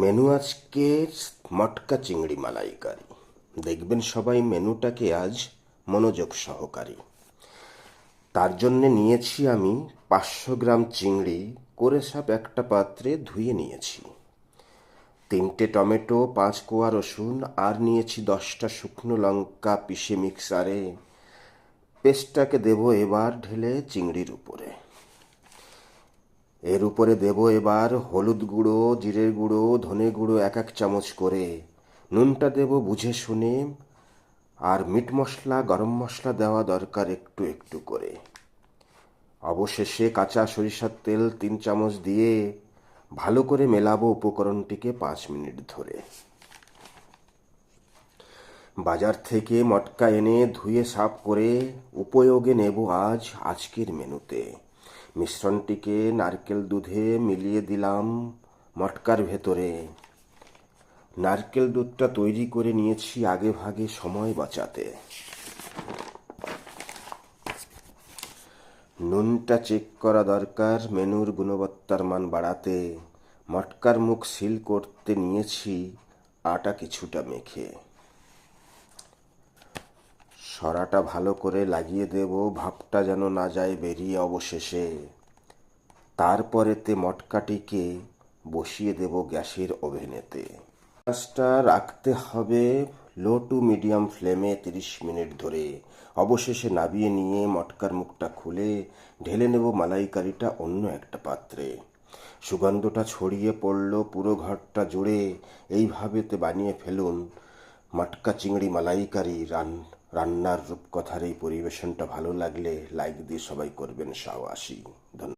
Menu আজকে মটকা চিংড়ি মালাইকারি। দেখবেন সবাই মেনুটাকে আজ মনোযোগ সহকারী। তার জন্যে নিয়েছি আমি পাঁচশো গ্রাম চিংড়ি, করে সাপ একটা পাত্রে ধুয়ে নিয়েছি। তিনটে টমেটো, পাঁচ কোয়া রসুন, আর নিয়েছি দশটা শুকনো লঙ্কা পিষে মিক্সারে। পেস্টটাকে দেব এবার ঢেলে চিংড়ির উপরে। এর উপরে দেব এবার হলুদ গুঁড়ো, জিরের গুঁড়ো, ধনে গুঁড়ো এক এক চামচ করে। নুনটা দেব বুঝে শুনে। আর মিট মশলা, গরম মশলা দেওয়া দরকার একটু একটু করে। অবশেষে কাঁচা সরিষার তেল তিন চামচ দিয়ে ভালো করে মেলাবো উপকরণটিকে পাঁচ মিনিট ধরে। বাজার থেকে মটকা এনে ধুয়ে সাফ করে উপয়োগে নেব আজ আজকের মেনুতে। মিশ্রণটিকে নারকেল দুধে মিলিয়ে দিলাম মটকার ভেতরে। নারকেল দুধটা তৈরি করে নিয়েছি আগে ভাগে সময় বাঁচাতে। নুনটা চেক করা দরকার, মেনুর গুণবত্তার মান বাড়াতে। মটকার মুখ সিল করতে নিয়েছি, আটা কিছুটা মেখে। সরাটা ভালো করে লাগিয়ে দেব ভাপটা যেন না যায় বেরিয়ে অবশেষে। তারপরেতে মটকাটিকে বসিয়ে দেব গ্যাসের ওভেনেতে। গ্যাসটা রাখতে হবে লো টু মিডিয়াম ফ্লেমে তিরিশ মিনিট ধরে। অবশেষে নাবিয়ে নিয়ে মটকার মুখটা খুলে ঢেলে নেব মালাইকারিটা অন্য একটা পাত্রে। সুগন্ধটা ছড়িয়ে পড়ল পুরো ঘরটা জুড়ে। এইভাবেতে বানিয়ে ফেলুন মটকা চিংড়ি মালাইকারি রান। রান্নার রূপকথার এই পরিবেশনটা ভালো লাগলে লাইক দিয়ে সবাই করবেন সাহসী ধন্যবাদ।